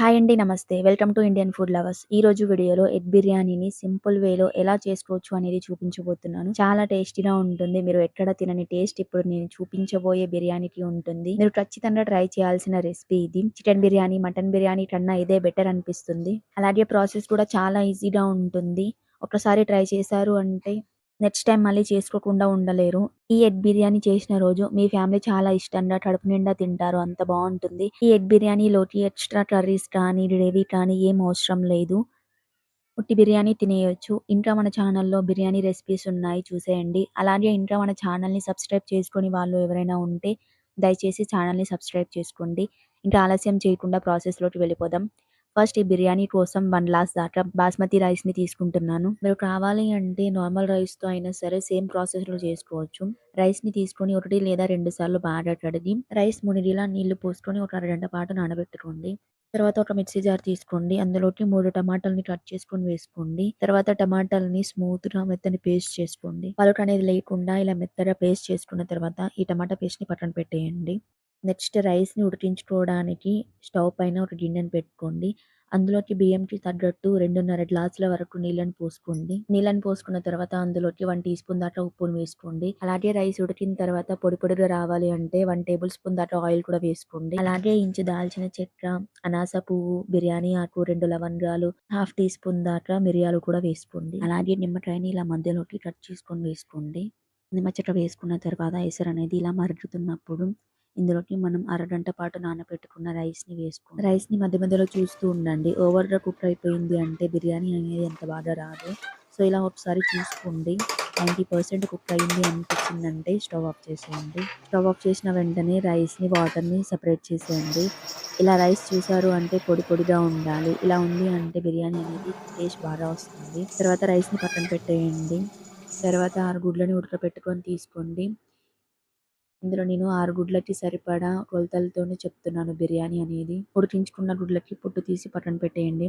Hi అండి. నమస్తే. Welcome to Indian food lovers. ఈ రోజు వీడియోలో ఎగ్ బిర్యానీని సింపుల్ వేలో ఎలా చేసుకోవచ్చు అనేది చూపించబోతున్నాను. చాలా టేస్టీగా ఉంటుంది. మీరు ఎక్కడ తినని టేస్ట్ ఇప్పుడు నేను చూపించబోయే బిర్యానీకి ఉంటుంది. మీరు ఖచ్చితంగా ట్రై చేయాల్సిన రెసిపీ ఇది. చికెన్ బిర్యానీ, మటన్ బిర్యానీ కన్నా ఇదే బెటర్ అనిపిస్తుంది. అలాగే ప్రాసెస్ కూడా చాలా ఈజీగా ఉంటుంది. ఒకసారి ట్రై చేశారు అంటే నెక్స్ట్ టైం మళ్ళీ చేసుకోకుండా ఉండలేరు. ఈ ఎగ్ బిర్యానీ చేసిన రోజు మీ ఫ్యామిలీ చాలా ఇష్టంగా కడుపు నిండా తింటారు. అంత బాగుంటుంది. ఈ ఎగ్ బిర్యానీలోకి ఎక్స్ట్రా కర్రీస్ కానీ, గ్రేవీ కానీ ఏం అవసరం లేదు. ఉట్టి బిర్యానీ తినేయొచ్చు. ఇంకా మన ఛానల్‌లో బిర్యానీ రెసిపీస్ ఉన్నాయి చూసేయండి. అలాగే ఇంకా మన ఛానల్‌ని సబ్స్క్రైబ్ చేసుకొని వాళ్ళు ఎవరైనా ఉంటే దయచేసి ఛానల్‌ని సబ్స్క్రైబ్ చేసుకోండి. ఇంకా ఆలస్యం చేయకుండా ప్రాసెస్‌లోకి వెళ్ళిపోదాం. ఫస్ట్ ఈ బిర్యానీ కోసం వన్ గ్లాస్ దాకా బాస్మతి రైస్‌ని తీసుకుంటున్నాను. మీరు కావాలి అంటే నార్మల్ రైస్‌తో అయినా సరే సేమ్ ప్రాసెస్‌లో చేసుకోవచ్చు. రైస్‌ని తీసుకొని ఒకటి లేదా రెండు సార్లు బాగా కడిగి రైస్ మునిగిలా నీళ్ళు పోసుకొని ఒక అరగంట పాటు నానబెట్టుకోండి. తర్వాత ఒక మిక్సీ జార్ తీసుకోండి. అందులోకి మూడు టమాటాలని కట్ చేసుకొని వేసుకోండి. తర్వాత టమాటాలని స్మూత్‌గా మెత్తని పేస్ట్ చేసుకోండి. పలుకు అనేది లేకుండా ఇలా మెత్తగా పేస్ట్ చేసుకున్న తర్వాత ఈ టమాటా పేస్ట్ని పక్కన పెట్టేయండి. నెక్స్ట్ రైస్‌ని ఉడికించుకోవడానికి స్టవ్ పైన ఒక గిన్నెని పెట్టుకోండి. అందులోకి బియ్యంకి తగ్గట్టు 2:30 గ్లాసుల వరకు నీళ్ళని పోసుకోండి. నీళ్ళని పోసుకున్న తర్వాత అందులోకి వన్ టీ స్పూన్ దాకా ఉప్పును వేసుకోండి. అలాగే రైస్ ఉడికిన తర్వాత పొడి పొడిగా రావాలి అంటే వన్ టేబుల్ స్పూన్ దాకా ఆయిల్ కూడా వేసుకోండి. అలాగే ఇంచు దాల్చిన చెక్క, అనాస పువ్వు, బిర్యానీ ఆకు, రెండు లవంగాలు, హాఫ్ టీ స్పూన్ దాకా మిరియాలు కూడా వేసుకోండి. అలాగే నిమ్మకాయని ఇలా మధ్యలోకి కట్ చేసుకొని వేసుకోండి. నిమ్మ చెక్క వేసుకున్న తర్వాత ఎసరు అనేది ఇలా మరుగుతున్నప్పుడు ఇందులోకి మనం అరగంట పాటు నానబెట్టుకున్న రైస్‌ని వేసుకోండి. రైస్‌ని మధ్య మధ్యలో చూస్తూ ఉండండి. ఓవర్‌గా కుక్ అయిపోయింది అంటే బిర్యానీ అనేది ఎంత బాగా రాదు. సో, ఇలా ఒకసారి చూసుకోండి. 90% కుక్ అయింది అనిపించిందంటే స్టవ్ ఆఫ్ చేసేయండి. స్టవ్ ఆఫ్ చేసిన వెంటనే రైస్‌ని, వాటర్‌ని సపరేట్ చేసేయండి. ఇలా రైస్ చూసారు అంటే పొడి పొడిగా ఉండాలి. ఇలా ఉంది అంటే బిర్యానీ అనేది టేస్ట్ బాగా వస్తుంది. తర్వాత రైస్‌ని పక్కన పెట్టేయండి. తర్వాత ఆరు గుడ్లని ఉడకపెట్టుకొని తీసుకోండి. ఇందులో నేను ఆరు గుడ్లకి సరిపడా కొలతలతోనే చెప్తున్నాను బిర్యానీ అనేది. ఉడికించుకున్న గుడ్లకి పొట్టు తీసి పక్కన పెట్టేయండి.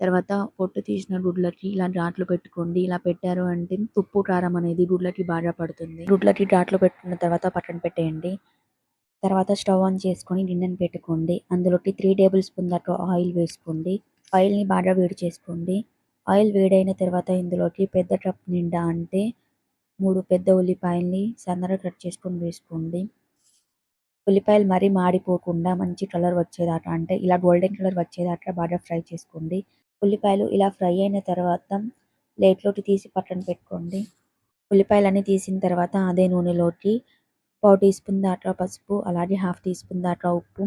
తర్వాత పొట్టు తీసిన గుడ్లకి ఇలా ఘాట్లు పెట్టుకోండి. ఇలా పెట్టారు అంటే ఉప్పు, కారం అనేది గుడ్లకి బాగా పడుతుంది. గుడ్లకి ఘాట్లు పెట్టుకున్న తర్వాత పక్కన పెట్టేయండి. తర్వాత స్టవ్ ఆన్ చేసుకొని గిన్నెను పెట్టుకోండి. అందులోకి త్రీ టేబుల్ స్పూన్ దాకా ఆయిల్ వేసుకోండి. ఆయిల్‌ని బాగా వేడి చేసుకోండి. ఆయిల్ వేడైన తర్వాత ఇందులోకి పెద్ద కప్ నిండా అంటే మూడు పెద్ద ఉల్లిపాయల్ని సన్నగా కట్ చేసుకొని వేసుకోండి. ఉల్లిపాయలు మరీ మాడిపోకుండా మంచి కలర్ వచ్చేదాకా అంటే ఇలా గోల్డెన్ కలర్ వచ్చేదాకా బాగా ఫ్రై చేసుకోండి. ఉల్లిపాయలు ఇలా ఫ్రై అయిన తర్వాత ప్లేట్‌లోకి తీసి పక్కన పెట్టుకోండి. ఉల్లిపాయలన్నీ తీసిన తర్వాత అదే నూనెలోకి పావు టీ స్పూన్ దాకా పసుపు, అలాగే హాఫ్ టీ స్పూన్ దాకా ఉప్పు,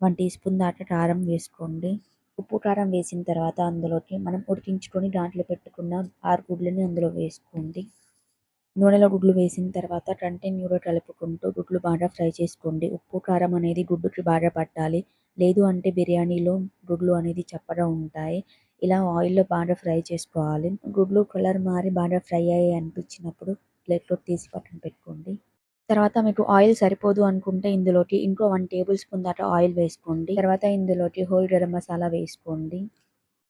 వన్ టీ స్పూన్ దాకా కారం వేసుకోండి. ఉప్పు, కారం వేసిన తర్వాత అందులోకి మనం ఉడికించుకొని దాంట్లో పెట్టుకున్న ఆరు గుడ్లని అందులో వేసుకోండి. నూనెలో గుడ్లు వేసిన తర్వాత కంటిన్యూగా కలుపుకుంటూ గుడ్లు బాగా ఫ్రై చేసుకోండి. ఉప్పు, కారం అనేది గుడ్డుకి బాగా పట్టాలి. లేదు అంటే బిర్యానీలో గుడ్లు అనేది చప్పగా ఉంటాయి. ఇలా ఆయిల్‌లో బాగా ఫ్రై చేసుకోవాలి. గుడ్లు కలర్ మారి బాగా ఫ్రై అయ్యి అనిపించినప్పుడు ప్లేట్లో తీసి పక్కన పెట్టుకోండి. తర్వాత మీకు ఆయిల్ సరిపోదు అనుకుంటే ఇందులోకి ఇంకో వన్ టేబుల్ స్పూన్ దాకా ఆయిల్ వేసుకోండి. తర్వాత ఇందులోకి హోల్ గరం మసాలా వేసుకోండి.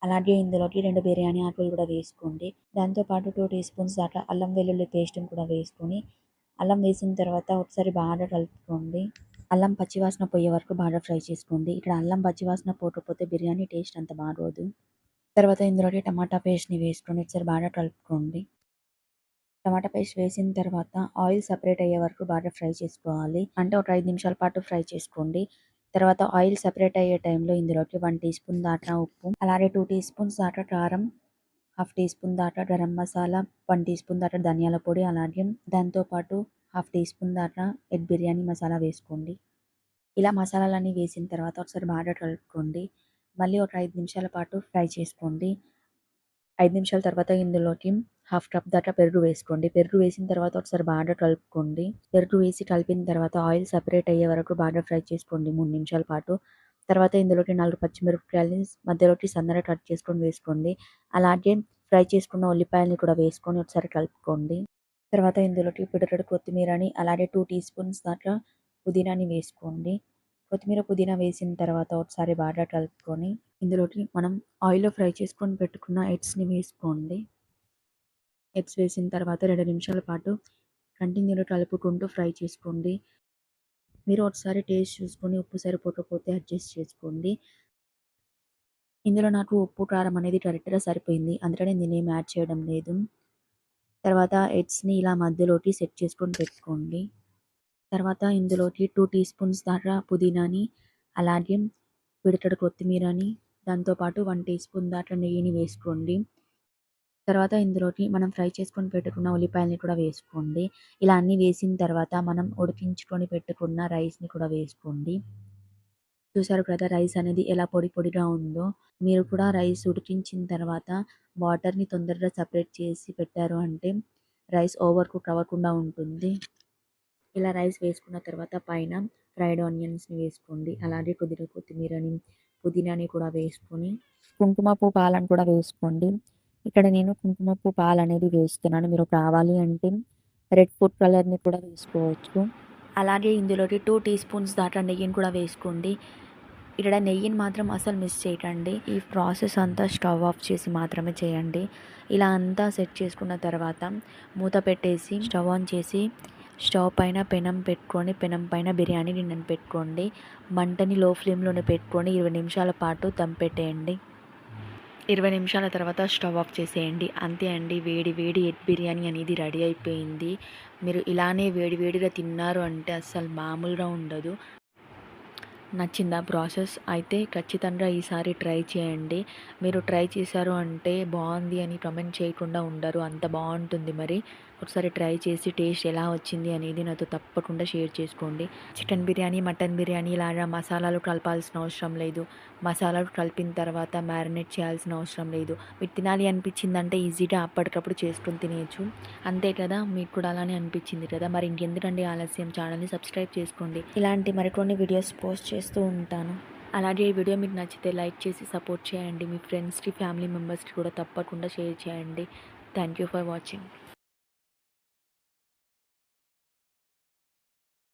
అలాగే ఇందులోకి రెండు బిర్యానీ ఆకులు కూడా వేసుకోండి. దాంతో పాటు 2 టీ స్పూన్స్ దాకా అల్లం వెల్లుల్లి పేస్ట్‌ని కూడా వేసుకొని అల్లం వేసిన తర్వాత ఒకసారి బాగా కలుపుకోండి. అల్లం పచ్చివాసన పోయే వరకు బాగా ఫ్రై చేసుకోండి. ఇక్కడ అల్లం పచ్చివాసన పోకపోతే బిర్యానీ టేస్ట్ అంత బాగోదు. తర్వాత ఇందులోకి టమాటా పేస్ట్‌ని వేసుకొని ఒకసారి బాగా కలుపుకోండి. టమాటా పేస్ట్ వేసిన తర్వాత ఆయిల్ సపరేట్ అయ్యే వరకు బాగా ఫ్రై చేసుకోవాలి. అంటే ఒక ఐదు నిమిషాల పాటు ఫ్రై చేసుకోండి. తర్వాత ఆయిల్ సెపరేట్ అయ్యే టైంలో ఇందులోకి వన్ టీ స్పూన్ దాటా ఉప్పు, అలాగే టూ టీ స్పూన్స్ దాకా కారం, హాఫ్ టీ స్పూన్ దాటా garam masala, one teaspoon దాకా ధనియాల పొడి, అలాగే దాంతోపాటు హాఫ్ టీ స్పూన్ దాటా ఎగ్ బిర్యానీ మసాలా వేసుకోండి. ఇలా మసాలాలన్నీ వేసిన తర్వాత ఒకసారి బాగా కలుపుకోండి. మళ్ళీ ఒక ఐదు నిమిషాల పాటు ఫ్రై చేసుకోండి. ఐదు నిమిషాల తర్వాత ఇందులోకి హాఫ్ కప్ దాకా పెరుగు వేసుకోండి. పెరుగు వేసిన తర్వాత ఒకసారి బాగా కలుపుకోండి. పెరుగు వేసి కలిపిన తర్వాత ఆయిల్ సపరేట్ అయ్యే వరకు బాగా ఫ్రై చేసుకోండి మూడు నిమిషాల పాటు. తర్వాత ఇందులోకి నాలుగు పచ్చిమిరపకాయలని మధ్యలోకి సన్నగా కట్ చేసుకొని వేసుకోండి. అలాగే ఫ్రై చేసుకున్న ఉల్లిపాయలని కూడా వేసుకొని ఒకసారి కలుపుకోండి. తర్వాత ఇందులోకి పిడికెడు కొత్తిమీరని, అలాగే టూ టీ స్పూన్స్ దాకా పుదీనాని వేసుకోండి. కొత్తిమీర, పుదీనా వేసిన తర్వాత ఒకసారి బాగా కలుపుకొని ఇందులోకి మనం ఆయిల్‌లో ఫ్రై చేసుకొని పెట్టుకున్న ఎగ్స్‌ని వేసుకోండి. ఎగ్స్ వేసిన తర్వాత రెండు నిమిషాల పాటు కంటిన్యూలో కలుపుకుంటూ ఫ్రై చేసుకోండి. మీరు ఒకసారి టేస్ట్ చూసుకొని ఉప్పు సరిపోకపోతే అడ్జస్ట్ చేసుకోండి. ఇందులో నాకు ఉప్పు కారం అనేది కరెక్ట్గా సరిపోయింది అందుకని నేనేం ఏం యాడ్ చేయడం లేదు తర్వాత ఎగ్స్ని ఇలా మధ్యలోకి సెట్ చేసుకొని పెట్టుకోండి తర్వాత ఇందులోకి టూ టీ స్పూన్స్ దాకా పుదీనాని అలాగే పిడికెడు కొత్తిమీరని దాంతోపాటు వన్ టీ స్పూన్ దాకా నెయ్యిని వేసుకోండి తర్వాత ఇందులోకి మనం ఫ్రై చేసుకొని పెట్టుకున్న ఉల్లిపాయలని కూడా వేసుకోండి. ఇలా అన్నీ వేసిన తర్వాత మనం ఉడికించుకొని పెట్టుకున్న రైస్ని కూడా వేసుకోండి. చూసారు కదా రైస్ అనేది ఎలా పొడి పొడిగా ఉందో. మీరు కూడా రైస్ ఉడికించిన తర్వాత వాటర్ని తొందరగా సపరేట్ చేసి పెట్టారు అంటే రైస్ ఓవర్ కుక్ అవ్వకుండా ఉంటుంది. ఇలా రైస్ వేసుకున్న తర్వాత పైన ఫ్రైడ్ ఆనియన్స్ని వేసుకోండి. అలాగే కొద్దిగా కొత్తిమీరని పుదీనాని కూడా వేసుకొని కుంకుమ పువ్వు పాలను కూడా వేసుకోండి. ఇక్కడ నేను కుంకుమపు పాలు అనేది వేస్తున్నాను. మీరు కావాలి అంటే రెడ్ ఫుడ్ కలర్ని కూడా వేసుకోవచ్చు. అలాగే ఇందులోకి టూ టీ స్పూన్స్ దాకా నెయ్యిని కూడా వేసుకోండి. ఇక్కడ నెయ్యిని మాత్రం అసలు మిస్ చేయకండి. ఈ ప్రాసెస్ అంతా స్టవ్ ఆఫ్ చేసి మాత్రమే చేయండి. ఇలా అంతా సెట్ చేసుకున్న తర్వాత మూత పెట్టేసి స్టవ్ ఆన్ చేసి స్టవ్ పైన పెనం పెట్టుకొని పెనం పైన బిర్యానీ గిన్నెను పెట్టుకోండి. మంటని లో ఫ్లేమ్లోనే పెట్టుకొని ఇరవై నిమిషాల పాటు దమ్ పెట్టేయండి ఇరవై నిమిషాల తర్వాత స్టవ్ ఆఫ్ చేసేయండి. అంతే అండి. వేడి వేడి ఎగ్ బిర్యానీ అనేది రెడీ అయిపోయింది. మీరు ఇలానే వేడి వేడిగా తిన్నారు అంటే అస్సలు మామూలుగా ఉండదు. నచ్చిందా ప్రాసెస్? అయితే ఖచ్చితంగా ఈసారి ట్రై చేయండి. మీరు ట్రై చేశారు అంటే బాగుంది అని కమెంట్ చేయకుండా ఉండరు. అంత బాగుంటుంది మరి. ఒకసారి ట్రై చేసి టేస్ట్ ఎలా వచ్చింది అనేది నాతో తప్పకుండా షేర్ చేసుకోండి. చికెన్ బిర్యానీ మటన్ బిర్యానీ ఇలాగా మసాలాలు కలపాల్సిన అవసరం లేదు. మసాలాలు కలిపిన తర్వాత మ్యారినేట్ చేయాల్సిన అవసరం లేదు. మీరు తినాలి అనిపించిందంటే ఈజీగా అప్పటికప్పుడు చేసుకొని తినేయచ్చు. అంతే కదా? మీకు కూడా అలానే అనిపించింది కదా? మరి ఇంకెందుకండి ఆలస్యం? ఛానల్ని సబ్స్క్రైబ్ చేసుకోండి. ఇలాంటి మరికొన్ని వీడియోస్ పోస్ట్ చేస్తూ ఉంటాను. అలాగే ఈ వీడియో మీకు నచ్చితే లైక్ చేసి సపోర్ట్ చేయండి. మీ ఫ్రెండ్స్కి ఫ్యామిలీ మెంబర్స్కి కూడా తప్పకుండా షేర్ చేయండి. Thank you for watching.